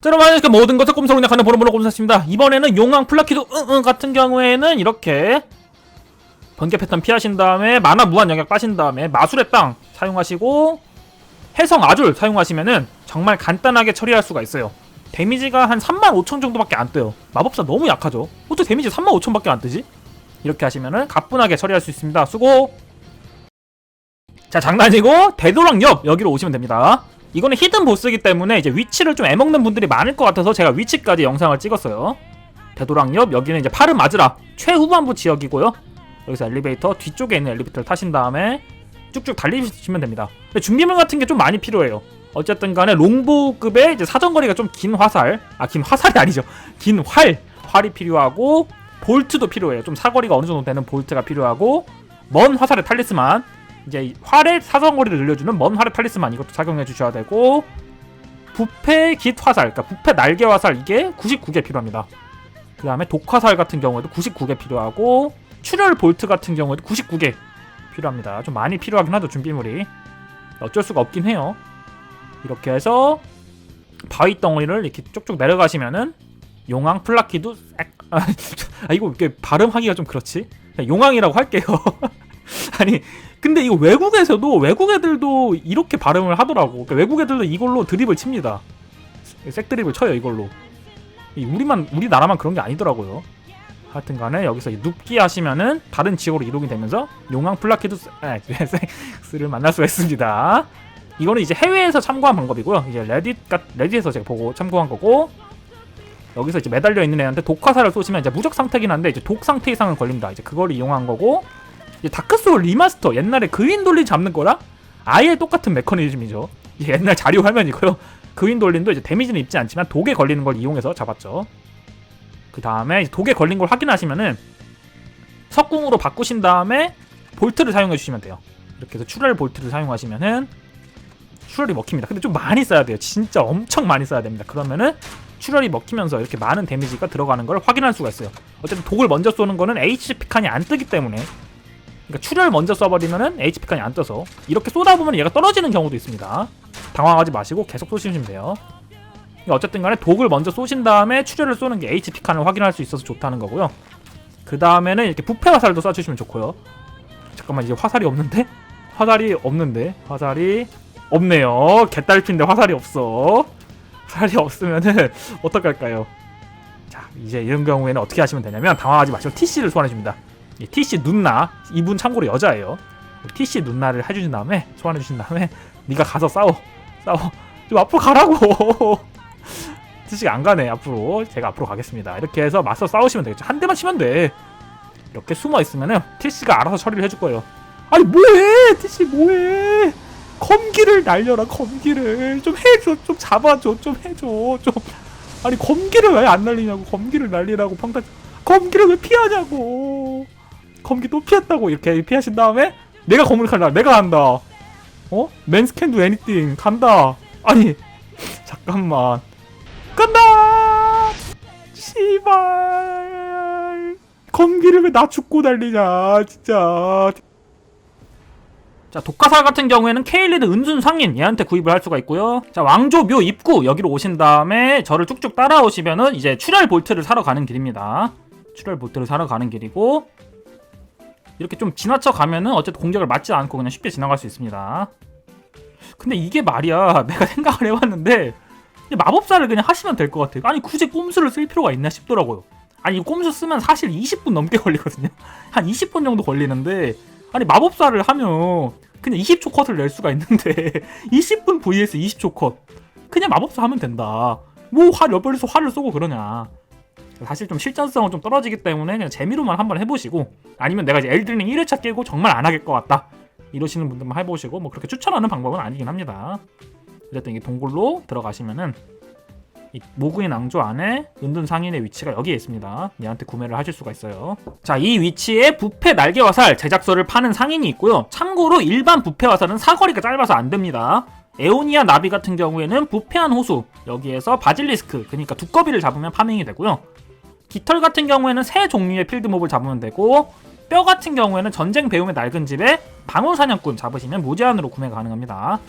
자, 여러분 안녕하십니까 모든 것을 꼼수로 약하는 보로보로 꼼수입니다. 이번에는 용왕 플라키도 응응 같은 경우에는 이렇게 번개 패턴 피하신 다음에 만화 무한 영역 빠신 다음에 마술의 땅 사용하시고 해성 아줄 사용하시면은 정말 간단하게 처리할 수가 있어요. 데미지가 한 35,000 정도밖에 안 떠요. 마법사 너무 약하죠? 어떻게 데미지 35,000밖에 안 뜨지? 이렇게 하시면은 가뿐하게 처리할 수 있습니다. 수고! 자 장난이고 되도록 옆 여기로 오시면 됩니다 이거는 히든 보스이기 때문에 이제 위치를 좀 애먹는 분들이 많을 것 같아서 제가 위치까지 영상을 찍었어요. 되도락옆 여기는 이제 파르 마즈라 최후반부 지역이고요. 여기서 엘리베이터 뒤쪽에 있는 엘리베이터를 타신 다음에 쭉쭉 달리시면 됩니다. 준비물 같은 게 좀 많이 필요해요. 어쨌든 간에 롱보급의 이제 사정거리가 좀 긴 화살 아 긴 화살이 아니죠. 긴 활 활이 필요하고 볼트도 필요해요. 좀 사거리가 어느 정도 되는 볼트가 필요하고 먼 화살의 탈리스만 이제 이 활의 사정거리를 늘려주는 먼 활의 탈리스만 이것도 착용해 주셔야 되고 부패 깃 화살, 그러니까 부패 날개 화살 이게 99개 필요합니다. 그 다음에 독 화살 같은 경우에도 99개 필요하고 출혈 볼트 같은 경우에도 99개 필요합니다. 좀 많이 필요하긴 하죠 준비물이 어쩔 수가 없긴 해요. 이렇게 해서 바위 덩어리를 이렇게 쭉쭉 내려가시면은 용왕 플라키도 아, 아 이거 이렇게 발음하기가 좀 그렇지? 용왕이라고 할게요. 아니 근데 이거 외국에서도 외국 애들도 이렇게 발음을 하더라고. 그러니까 외국 애들도 이걸로 드립을 칩니다. 색 드립을 쳐요 이걸로. 이 우리만 우리나라만 그런 게 아니더라고요. 하여튼간에 여기서 이 눕기 하시면은 다른 지역으로 이동이 되면서 용왕 플라키드 스를 만날 수가 있습니다. 이거는 이제 해외에서 참고한 방법이고요. 이제 레딧 같 레딧에서 제가 보고 참고한 거고 여기서 이제 매달려 있는 애한테 독화살을 쏘시면 이제 무적 상태긴 한데 이제 독 상태 이상은 걸립니다. 이제 그걸 이용한 거고 다크소울 리마스터 옛날에 그윈 돌린 잡는 거랑 아예 똑같은 메커니즘이죠. 옛날 자료 화면이고요. 그윈 돌린도 이제 데미지는 입지 않지만 독에 걸리는 걸 이용해서 잡았죠. 그 다음에 독에 걸린 걸 확인하시면은 석궁으로 바꾸신 다음에 볼트를 사용해 주시면 돼요. 이렇게 해서 출혈 볼트를 사용하시면은 출혈이 먹힙니다. 근데 좀 많이 써야 돼요. 진짜 엄청 많이 써야 됩니다. 그러면은 출혈이 먹히면서 이렇게 많은 데미지가 들어가는 걸 확인할 수가 있어요. 어쨌든 독을 먼저 쏘는 거는 HP 칸이 안 뜨기 때문에 그러니까 출혈 먼저 써버리면은 HP 칸이 안 떠서 이렇게 쏘다 보면 얘가 떨어지는 경우도 있습니다. 당황하지 마시고 계속 쏘시면 돼요. 어쨌든 간에 독을 먼저 쏘신 다음에 출혈을 쏘는 게 HP 칸을 확인할 수 있어서 좋다는 거고요. 그 다음에는 이렇게 부패 화살도 쏴주시면 좋고요. 잠깐만 이제 화살이 없는데? 화살이 없는데? 화살이 없네요. 개딸핀데 화살이 없어. 화살이 없으면은 어떡할까요? 자 이제 이런 경우에는 어떻게 하시면 되냐면 당황하지 마시고 TC를 소환해줍니다. 이 TC 눈나 이분 참고로 여자예요. TC 눈나를 해주신 다음에 소환해 주신 다음에 네가 가서 싸워 싸워 좀 앞으로 가라고 TC가 안 가네 앞으로 제가 앞으로 가겠습니다. 이렇게 해서 맞서 싸우시면 되겠죠. 한 대만 치면 돼. 이렇게 숨어 있으면은 TC가 알아서 처리를 해줄 거예요. 아니 뭐해 TC 뭐해 검기를 날려라 검기를 좀 해줘 좀 잡아줘 좀 해줘 좀 아니 검기를 왜 안 날리냐고 검기를 날리라고 평타 검기를 왜 피하냐고 검기 또 피했다고 이렇게 피하신 다음에 내가 검을 칼라 내가 한다. 어? 맨스 캔 도 애니띵 간다. 아니 잠깐만. 간다! 씨발. 검기를 왜 나 죽고 달리냐 진짜. 자 독화살 같은 경우에는 케일리드 은순 상인 얘한테 구입을 할 수가 있고요. 자 왕조묘 입구 여기로 오신 다음에 저를 쭉쭉 따라오시면은 이제 출혈 볼트를 사러 가는 길입니다. 출혈 볼트를 사러 가는 길이고 이렇게 좀 지나쳐 가면은 어쨌든 공격을 맞지 않고 그냥 쉽게 지나갈 수 있습니다. 근데 이게 말이야. 내가 생각을 해봤는데 마법사를 그냥 하시면 될 것 같아요. 아니 굳이 꼼수를 쓸 필요가 있나 싶더라고요. 아니 이 꼼수 쓰면 사실 20분 넘게 걸리거든요. 한 20분 정도 걸리는데 아니 마법사를 하면 그냥 20초 컷을 낼 수가 있는데 20분 vs 20초 컷. 그냥 마법사 하면 된다. 뭐 활 옆에서 활을 쏘고 그러냐 사실 좀 실전성은 좀 떨어지기 때문에 그냥 재미로만 한번 해보시고 아니면 내가 이제 엘드링 1회차 깨고 정말 안 하길 것 같다 이러시는 분들만 해보시고 뭐 그렇게 추천하는 방법은 아니긴 합니다 어쨌든 이게 동굴로 들어가시면은 이 모그인 낭조 안에 은둔 상인의 위치가 여기에 있습니다. 얘한테 구매를 하실 수가 있어요. 자, 이 위치에 부패 날개 화살 제작소를 파는 상인이 있고요. 참고로 일반 부패 화살은 사거리가 짧아서 안 됩니다. 에오니아 나비 같은 경우에는 부패한 호수 여기에서 바질리스크 그러니까 두꺼비를 잡으면 파밍이 되고요. 깃털 같은 경우에는 새 종류의 필드몹을 잡으면 되고 뼈 같은 경우에는 전쟁 배움의 낡은 집에 방울 사냥꾼 잡으시면 무제한으로 구매가 가능합니다.